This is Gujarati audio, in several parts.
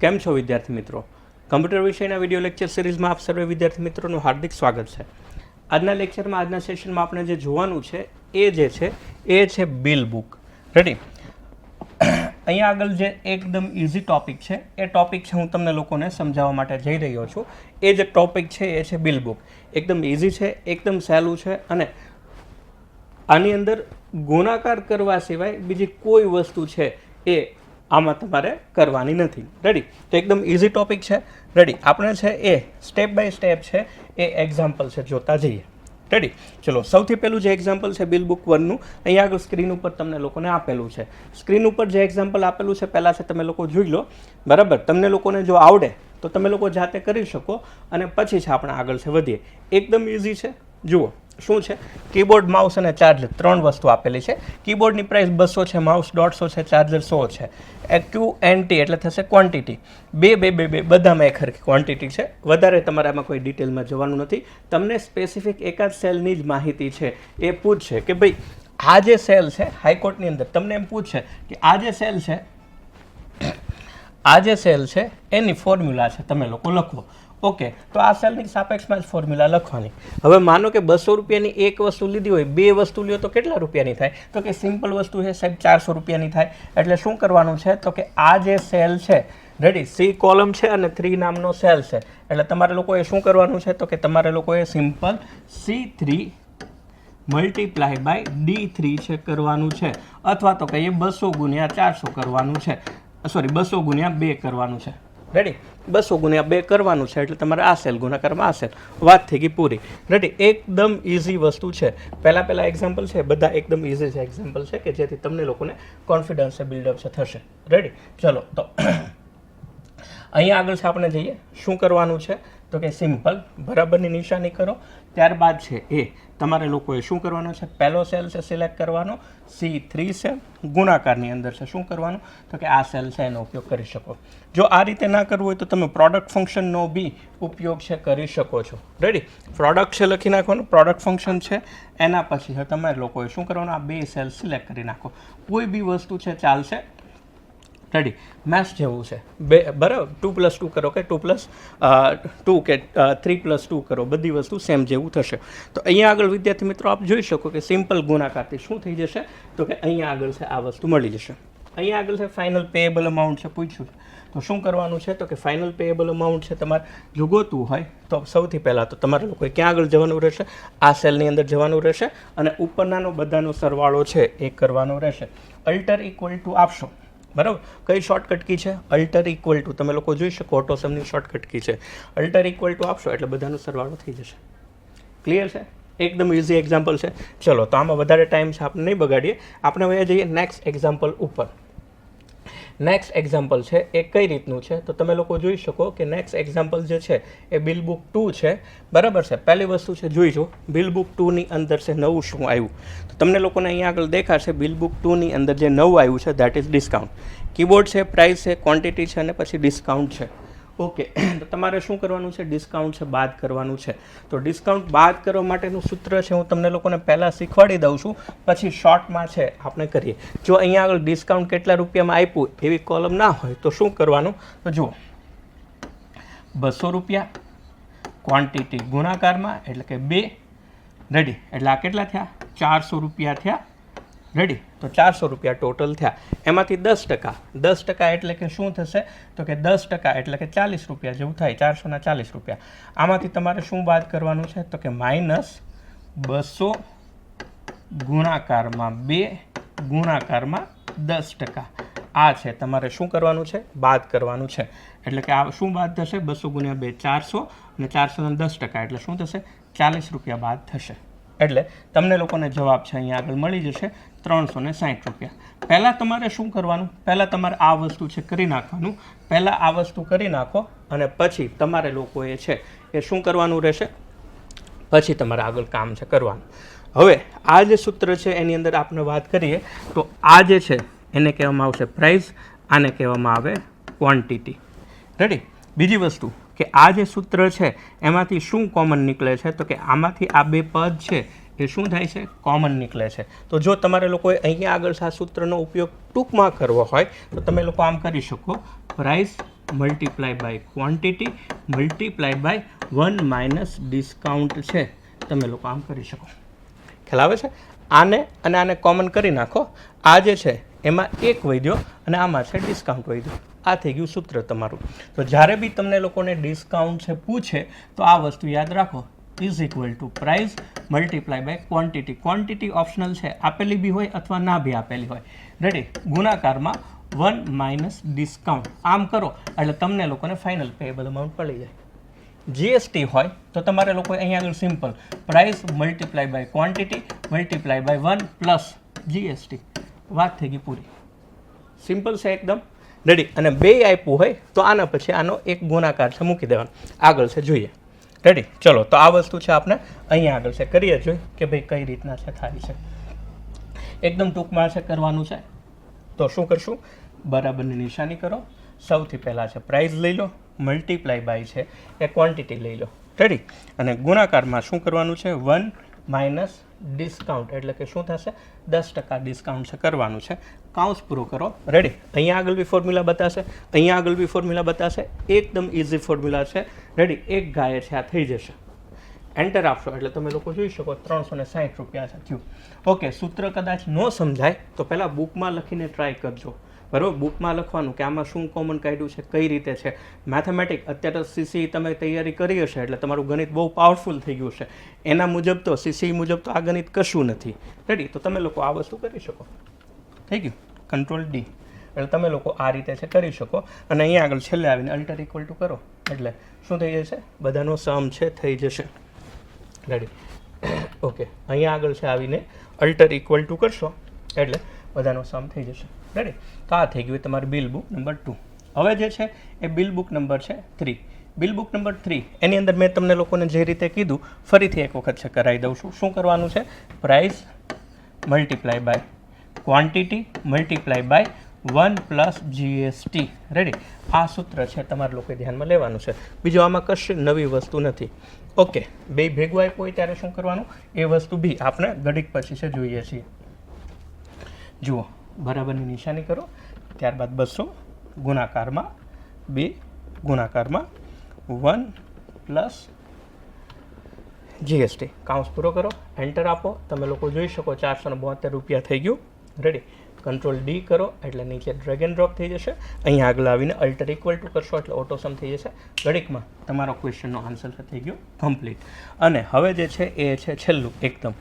કેમ છો વિદ્યાર્થી મિત્રો? કમ્પ્યુટર વિષયના વીડિયો લેક્ચર સિરીઝમાં આપ સર્વે વિદ્યાર્થી મિત્રોનું હાર્દિક સ્વાગત છે. આજના લેક્ચરમાં આજના સેશનમાં આપણે જે જોવાનું છે, એ જે છે, એ છે બિલ બુક રેડી અહીંયા આગળ જે એકદમ ઇઝી ટોપિક છે, એ ટોપિક છે હું તમને લોકોને સમજાવવા માટે જઈ રહ્યો છું. એ જે ટોપિક છે, એ છે બિલ બુક એકદમ ઇઝી છે, એકદમ સહેલું છે અને આની અંદર ગુણાકાર કરવા સિવાય બીજી કોઈ વસ્તુ છે, એ આમાં તમારે કરવાની નથી. રેડી તો એકદમ ઇઝી ટોપિક છે. રેડી આપણે છે એ સ્ટેપ બાય સ્ટેપ છે એ એક્ઝામ્પલ છે જોતા જઈએ. રેડી ચલો, સૌથી પહેલું જે એક્ઝામ્પલ છે બિલ બુક વનનું અહીંયા આગળ સ્ક્રીન ઉપર તમને લોકોને આપેલું છે. સ્ક્રીન ઉપર જે એક્ઝામ્પલ આપેલું છે, પહેલાં છે તમે લોકો જોઈ લો. બરાબર? તમને લોકોને જો આવડે, તો તમે લોકો જાતે કરી શકો. અને પછી છે આપણે આગળ છે વધીએ. એકદમ ઇઝી છે. જુઓ. શું છે? કીબોર્ડ, માઉસ અને ચાર્જર ત્રણ વસ્તુ આપેલી છે. કીબોર્ડની પ્રાઇસ બસો છે, માઉસ દોઢસો છે, ચાર્જર સો છે. એક્યુ એન ટી એટલે થશે ક્વોન્ટિટી બે બે બે બે, બધામાં એક હરખી ક્વોન્ટિટી છે. વધારે તમારે આમાં કોઈ ડિટેલમાં જવાનું નથી. તમને સ્પેસિફિક એકાદ સેલની જ માહિતી છે. એ પૂછશે કે ભાઈ, આ જે સેલ છે હાઈકોર્ટની અંદર તમને એમ પૂછશે કે આ જે સેલ છે, આ જે સેલ છે, એની ફોર્મ્યુલા છે, તમે લોકો લખો ઓકે, તો આ સેલની સાપેક્ષમાં જ ફોર્મ્યુલા લખવાની. હવે માનો કે બસો રૂપિયાની એક વસ્તુ લીધી હોય, બે વસ્તુ લ્યો તો કેટલા રૂપિયાની થાય? તો કે સિમ્પલ વસ્તુ છે સાહેબ, ચારસો રૂપિયાની થાય. એટલે શું કરવાનું છે? તો કે આ જે સેલ છે રેડી સી કોલમ છે અને થ્રી નામનો સેલ છે. એટલે તમારે લોકોએ શું કરવાનું છે? તો કે તમારે લોકોએ simple C three multiply by D three છે કરવાનું છે. અથવા તો કહીએ બસો ગુણ્યા ચારસો કરવાનું છે. સોરી બસો ગુણ્યા બે કરવાનું છે. રેડી બસો ગુણ્યા બે કરવાનું છે, એટલે તમારે આ સેલ ગુણાકારમાં આ સેલ. વાત થઈ ગઈ પૂરી. રેડી એકદમ ઇઝી વસ્તુ છે. પહેલાં પહેલાં એક્ઝામ્પલ છે, બધા એકદમ ઇઝી છે એક્ઝામ્પલ છે કે જેથી તમને લોકોને કોન્ફિડન્સ બિલ્ડઅપ છે, થશે. રેડી ચલો, તો અહીંયા આગળ છે, આપણે જઈએ. શું કરવાનું છે? તો કે સિમ્પલ બરાબરની નિશાની કરો. ત્યારબાદ છે એ તમારે લોકોએ શું કરવાનું છે? પહેલો સેલ છે સિલેક્ટ કરવાનો. સી થ્રી સેલ ગુણાકારની અંદર છે. શું કરવાનું? તો કે આ સેલ છે, એનો ઉપયોગ કરી શકો. જો આ રીતે ના કરવું હોય તો તમે પ્રોડક્ટ ફંક્શનનો બી ઉપયોગ છે, કરી શકો છો. રેડી પ્રોડક્ટ છે લખી નાખવાનું. પ્રોડક્ટ ફંક્શન છે. એના પછી તમારે લોકોએ શું કરવાનું? આ બે સેલ સિલેક્ટ કરી નાખો. કોઈ બી વસ્તુ છે, ચાલશે. રેડી મેથ્સ જેવું છે. બે, બરાબર. ટુ પ્લસ ટુ કરો કે ટુ પ્લસ ટુ કે થ્રી પ્લસ ટુ કરો. બધી વસ્તુ સેમ જેવું થશે. તો અહીંયા આગળ વિદ્યાર્થી મિત્રો આપ જોઈ શકો કે સિમ્પલ ગુણાકારથી શું થઈ જશે? તો કે અહીંયા આગળ છે આ વસ્તુ મળી જશે. અહીંયા આગળ છે ફાઇનલ પેએબલ અમાઉન્ટ છે પૂછ્યું. તો શું કરવાનું છે? તો કે ફાઇનલ પેએબલ અમાઉન્ટ છે તમારે જો ગોતવું હોય, તો સૌથી પહેલાં તો તમારે લોકોએ ક્યાં આગળ જવાનું રહેશે? આ સેલની અંદર જવાનું રહેશે અને ઉપરનાનો બધાનો સરવાળો છે એ કરવાનો રહેશે. અલ્ટર ઇક્વલ ટુ આપશો બરાબર? કઈ શોર્ટકટ કી છે? અલ્ટર ઇક્વલ ટુ તમે લોકો જોઈ શકો ઓટોસમની શોર્ટકટ કી છે. અલ્ટર ઇક્વલ ટુ આપશો એટલે બધાનો સરવાળો થઈ જશે. ક્લિયર છે? એકદમ ઇઝી એક્ઝામ્પલ છે. ચલો, તો આમાં વધારે ટાઈમ છે, આપણે નહીં બગાડીએ. આપણે હવે જઈએ નેક્સ્ટ એક્ઝામ્પલ ઉપર. નેક્સ્ટ એક્ઝામ્પલ છે, એ કઈ રીતનું છે? તો તમે લોકો જોઈ શકો કે નેક્સ્ટ એક્ઝામ્પલ જે છે, એ બિલ બુક ટુ છે. બરાબર છે? પહેલી વસ્તુ છે, જોઈ જો. બિલ બુક ટુની અંદર છે, નવું શું આવ્યું? તો તમને લોકોને અહીંયા આગળ દેખાશે બિલ બુક ટુની અંદર જે નવું આવ્યું છે દેટ ઇઝ ડિસ્કાઉન્ટ કીબોર્ડ છે પ્રાઇસ છે ક્વોન્ટિટી છે, અને પછી ડિસ્કાઉન્ટ છે. ઓકે, તો તમારે શું કરવાનું છે? ડિસ્કાઉન્ટ છે, બાદ કરવાનું છે. તો ડિસ્કાઉન્ટ બાદ કરવા માટેનું સૂત્ર છે, હું તમને લોકોને પહેલાં શીખવાડી દઉં છું, પછી શોર્ટમાં છે, આપણે કરીએ. જો અહીંયા આગળ ડિસ્કાઉન્ટ કેટલા રૂપિયામાં આપ્યું, એવી કોલમ ના હોય, તો શું કરવાનું? તો જુઓ. બસો રૂપિયા ક્વોન્ટિટી ગુણાકારમાં, એટલે કે બે રેડી એટલે આ કેટલા થયા? ચારસો રૂપિયા થયા. રેડી તો ચારસો રૂપિયા ટોટલ થયા. એમાંથી દસ ટકા. દસ ટકા એટલે કે શું થશે? તો કે દસ ટકા એટલે કે ચાલીસ રૂપિયા જેવું થાય. ચારસોના ચાલીસ રૂપિયા. આમાંથી તમારે શું બાદ કરવાનું છે? તો કે માઇનસ બસો ગુણાકારમાં બે ગુણાકારમાં દસ ટકા. આ છે તમારે શું કરવાનું છે? બાદ કરવાનું છે. એટલે કે આ શું બાદ થશે? બસો ગુણ્યા બે ચારસો અને ચારસોના દસ ટકા. એટલે શું થશે? ચાલીસ રૂપિયા બાદ થશે. એટલે તમને લોકોને જવાબ છે અહીંયા આગળ મળી જશે ત્રણસો ને સાઠ રૂપિયા. પહેલાં તમારે શું કરવાનું? પહેલાં તમારે આ વસ્તુ છે કરી નાખવાનું. પહેલાં આ વસ્તુ કરી નાખો અને પછી તમારે લોકોએ છે એ શું કરવાનું રહેશે? પછી તમારે આગળ કામ છે કરવાનું. હવે આ જે સૂત્ર છે એની અંદર આપણે વાત કરીએ તો આ જે છે એને કહેવામાં આવશે પ્રાઇસ આને કહેવામાં આવે ક્વોન્ટિટી રેડી બીજી વસ્તુ. કે આ જે સૂત્ર છે, એમાંથી શું કોમન નીકળે છે? તો કે આમાંથી આ બે પદ છે, એ શું થાય છે? કોમન નીકળે છે. તો જો તમારે લોકોએ અહીંયા આગળ આ સૂત્રનો ઉપયોગ ટૂંકમાં કરવો હોય, તો તમે લોકો આમ કરી શકો. Price multiply by quantity multiply by one minus discount છે. તમે લોકો આમ કરી શકો. ખ્યાલ આવે છે? આને અને આને કોમન કરી નાખો. આ જે છે, એમાં એક વૈદ્યો અને આમાં છે ડિસ્કાઉન્ટ વૈદ્યો આ થઈ ગયું સૂત્ર તમારું. તો જ્યારે બી તમને લોકોને ડિસ્કાઉન્ટ છે પૂછે, તો આ વસ્તુ યાદ રાખો. Is equal to price multiply by quantity quantity optional છે, આપેલી બી હોય અથવા ના બી આપેલી હોય. રેડી ગુણાકારમાં વન માઇનસ ડિસ્કાઉન્ટ આમ કરો, એટલે તમને લોકોને ફાઇનલ પેએબલ અમાઉન્ટ મળી જાય. જીએસટી હોય, તો તમારે લોકો અહીંયા આગળ simple price multiply by quantity multiply by one plus GST વાત થઈ ગઈ પૂરી. સિમ્પલ છે એકદમ. રેડી અને બે આપ્યું હોય તો આના પછી આનો એક ગુણાકાર છે, મૂકી દેવાનો. આગળ છે, જોઈએ. રેડી ચલો, તો આ વસ્તુ છે આપણે અહીંયા આગળ છે. કરીએ જોઈએ કે ભાઈ કઈ રીતના છે, થાય છે. એકદમ ટૂંકમાં છે, કરવાનું છે. તો શું કરશું? બરાબરની નિશાની કરો. સૌથી પહેલાં છે પ્રાઇસ લઈ લો. મલ્ટીપ્લાય બાય છે, એ ક્વોન્ટિટી લઈ લો. રેડી અને ગુણાકારમાં શું કરવાનું છે? વન માઇનસ ડિસ્કાઉન્ટ એટલે કે શું થશે? દસ ટકા ડિસ્કાઉન્ટ છે, કરવાનું છે. કાઉન્સ પૂરો કરો. રેડી અહીંયા આગળ બી ફોર્મ્યુલા બતાવશે અહીંયા આગળ બી ફોર્મ્યુલા બતાવશે એકદમ ઇઝી ફોર્મ્યુલા છે. રેડી એક ગાયે છે, આ થઈ જશે. એન્ટર આપશો. એટલે તમે લોકો જોઈ શકો ત્રણસો ને સાઠ રૂપિયા છે. થયું. ઓકે સૂત્ર કદાચ ન સમજાય, તો પહેલાં બુકમાં લખીને ટ્રાય કરજો. બરાબર? બુકમાં લખવાનું કે આમાં શું કોમન કાઢ્યું છે, કઈ રીતે છે? મેથેમેટિક અત્યારે સીસી તમે તૈયારી કરી હશે, એટલે તમારું ગણિત બહુ પાવરફુલ થઈ ગયું છે. એના મુજબ તો સીસી મુજબ તો આ ગણિત કશું નથી. રેડી તો તમે લોકો આ વસ્તુ કરી શકો. થઈ ગયું? કંટ્રોલ ડી એટલે તમે લોકો આ રીતે છે કરી શકો. અને અહીંયા આગળ છેલ્લે આવીને અલ્ટર ઇક્વલ ટુ કરો. એટલે શું થઈ જશે? બધાનો સમ છે, થઈ જશે. રેડી ઓકે અહીંયા આગળ છે આવીને અલ્ટર ઇક્વલ ટુ કરશો. એટલે બધાનો સમ થઈ જશે. રેડી તો આ થઈ ગયું તમારું બિલ બુક નંબર ટુ હવે જે છે એ બિલ બુક નંબર છે three bill book number three એની અંદર મેં તમને લોકોને જે રીતે કીધું, ફરીથી એક વખત છે કરાવી દઉં છું. શું કરવાનું છે? Price multiply by quantity multiply by one plus GST ready આ સૂત્ર છે, તમારે લોકોએ ધ્યાનમાં લેવાનું છે. બીજું, આમાં કશી નવી વસ્તુ નથી. ઓકે બે ભેગું આપ્યું હોય ત્યારે શું કરવાનું? એ વસ્તુ બી આપણે ઘડીક પછી છે, જોઈએ છીએ. જુઓ, બરાબરની નિશાની કરો. ત્યારબાદ બસો, ગુણાકારમાં બે, ગુણાકારમાં વન પ્લસ જીએસટી કાઉન્સ પૂરો કરો. એન્ટર આપો. તમે લોકો જોઈ શકો, ચારસો ને બોતેર રૂપિયા થઈ ગયું. રેડી કંટ્રોલ ડી કરો, એટલે નીચે ડ્રેગ એન્ડ ડ્રોપ થઈ જશે. અહીંયા આગળ આવીને અલ્ટર ઇક્વલ ટુ કરશો, એટલે ઓટોસમ થઈ જશે. ઘડીકમાં તમારો ક્વેશ્ચનનો આન્સર થઈ ગયો કમ્પ્લીટ અને હવે જે છે, એ છે છેલ્લું, એકદમ.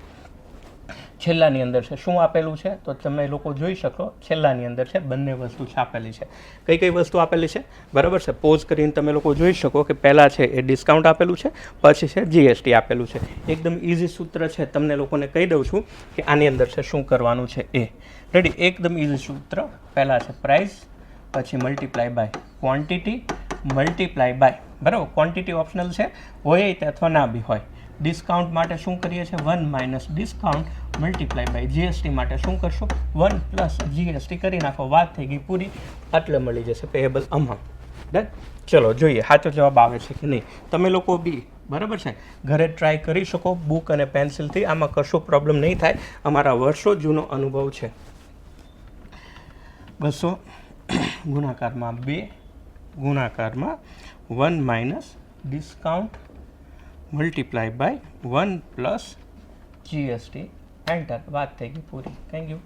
છેલ્લાની અંદર છે. શું આપેલું છે? તો તમે લોકો જોઈ શકો, છેલ્લાની અંદર છે, બંને વસ્તુ છાપેલી છે. કઈ કઈ વસ્તુ આપેલી છે? બરાબર છે? પોઝ કરીને તમે લોકો જોઈ શકો કે પહેલાં છે એ ડિસ્કાઉન્ટ આપેલું છે, પછી છે જીએસટી આપેલું છે. એકદમ ઇઝી સૂત્ર છે. તમને લોકોને કહી દઉં છું કે આની અંદર છે શું કરવાનું છે એ. રેડી એકદમ ઇઝી સૂત્ર. પહેલાં છે પ્રાઇસ પછી multiply by quantity multiply by બરાબર? ક્વોન્ટિટી ઓપ્શનલ છે. હોય તે અથવા ના બી હોય. ડિસ્કાઉન્ટ માટે શું કરીએ છીએ? One minus discount multiply by GST માટે શું કરશો? વન પ્લસ જીએસટી કરી નાખો. વાત થઈ ગઈ પૂરી. આટલે મળી જશે પેએબલ અમાઉન્ટ ડન ચલો, જોઈએ. સાચો જવાબ આવે છે કે નહીં? તમે લોકો બી, બરાબર છે? ઘરે ટ્રાય કરી શકો. બુક અને પેન્સિલથી આમાં કશો પ્રોબ્લેમ નહીં થાય. અમારા વર્ષો જૂનો અનુભવ છે. બસો ગુણાકારમાં બે, ગુણાકારમાં one minus discount multiply by one plus GST enter વાત થઈ ગઈ પૂરી. થેન્ક યુ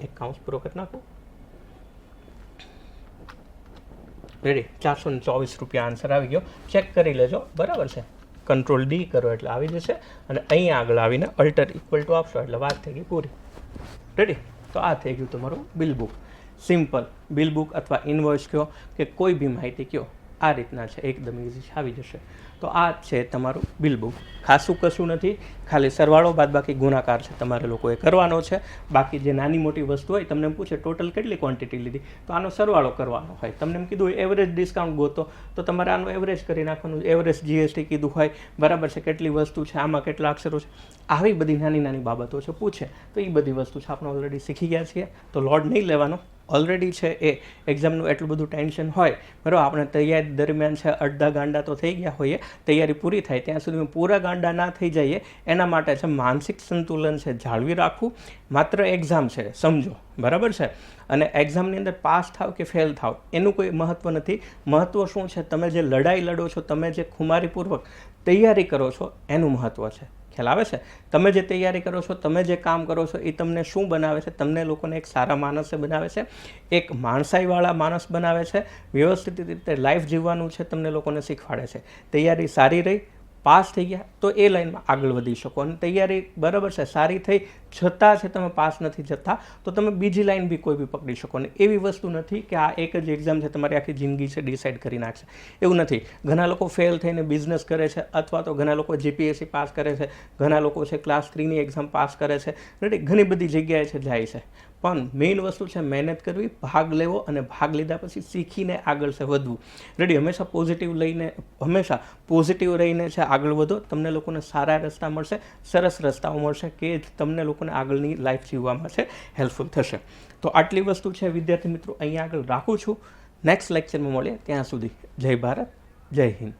એક કાઉન્સ પૂરો કરી નાખું. રેડી ચારસો ને ચોવીસ રૂપિયા આન્સર આવી ગયો. ચેક કરી લેજો. બરાબર છે? કંટ્રોલ ડી કરો એટલે આવી જશે. અને અહીંયા આગળ આવીને અલ્ટર ઇક્વલ ટુ આપશો એટલે વાત થઈ ગઈ પૂરી. રેડી તો આ થઈ ગયું તમારું bill book simple bill book અથવા ઇનવોઇસ કહો કે કોઈ બી માહિતી કહો. આ રીતના છે, એકદમ ઇઝી આવી જશે. તો આ છે તમારું બિલ બુક ખાસું કશું નથી, ખાલી સરવાળો બાદ બાકી ગુણાકાર છે તમારે લોકોએ કરવાનો છે. બાકી જે નાની મોટી વસ્તુ હોય, તમને પૂછે ટોટલ કેટલી ક્વોન્ટિટી લીધી? તો આનો સરવાળો કરવાનો હોય. તમને એમ કીધું હોય એવરેજ ડિસ્કાઉન્ટ ગોતો. તો તમારે આનું એવરેજ કરી નાખવાનું. એવરેજ જીએસટી કીધું હોય, બરાબર છે, કેટલી વસ્તુ છે, આમાં કેટલા અક્ષરો છે. આવી બધી નાની નાની બાબતો છે, પૂછે. તો એ બધી વસ્તુ છે, આપણે ઓલરેડી શીખી ગયા છીએ. તો લોડ નહીં લેવાનો. ઓલરેડી છે, એ એક્ઝામનું એટલું બધું ટેન્શન હોય, બરાબર? આપણે તૈયારી દરમિયાન છે, અડધા ગાંડા તો થઈ ગયા હોઈએ, તૈયારી પૂરી થાય, ત્યાં સુધી પૂરા ગાંડા ના થઈ જઈએ. એના માટે છે, માનસિક સંતુલન છે, જાળવી રાખવું. માત્ર એક્ઝામ છે, સમજો, બરાબર છે? અને એક્ઝામની અંદર પાસ થાવ કે ફેલ થાવ, એનું કોઈ મહત્ત્વ નથી. મહત્ત્વ શું છે? તમે જે લડાઈ લડો છો, તમે જે ખુમારીપૂર્વક તૈયારી કરો છો, એનું મહત્ત્વ છે. ખ્યાલ આવે છે? તમે જે તૈયારી કરો છો, તમે જે કામ કરો છો, એ તમને શું બનાવે છે? તમને લોકોને એક સારા માણસે બનાવે છે? એક માણસાઈવાળા માણસ બનાવે છે? વ્યવસ્થિત રીતે લાઈફ જીવવાનું છે, તમને લોકોને શીખવાડે છે. તૈયારી સારી રહી? પાસ થઈ ગયા, તો એ લાઈનમાં આગળ વધી શકો. અને તૈયારી બરાબર છે, સારી થઈ છતાં છે તમે પાસ નથી જતા, તો તમે બીજી લાઈન બી કોઈ બી પકડી શકો. અને એવી વસ્તુ નથી કે આ એક જ એક્ઝામ છે, તમારી આખી જિંદગી છે ડિસાઇડ કરી નાખશે. એવું નથી. ઘણા લોકો ફેલ થઈને બિઝનેસ કરે છે, અથવા તો ઘણા લોકો જીપીએસસી પાસ કરે છે, ઘણા લોકો છે ક્લાસ થ્રીની એક્ઝામ પાસ કરે છે. ઘણી બધી જગ્યાએ છે, જાય છે. પણ મેઇન વસ્તુ છે મહેનત કરવી, ભાગ લેવો અને ભાગ લીધા પછી શીખીને આગળ છે વધવું. રેડી હંમેશા પોઝિટિવ લઈને, હંમેશા પોઝિટિવ રહીને છે આગળ વધો. તમને લોકોને સારા રસ્તા મળશે, સરસ રસ્તાઓ મળશે કે તમને લોકોને આગળની લાઈફ જીવવામાં છે હેલ્પફુલ થશે. તો આટલી વસ્તુ છે વિદ્યાર્થી મિત્રો, અહીંયા આગળ રાખું છું. નેક્સ્ટ લેક્ચરમાં મળીએ. ત્યાં સુધી જય ભારત, જય હિન્દ.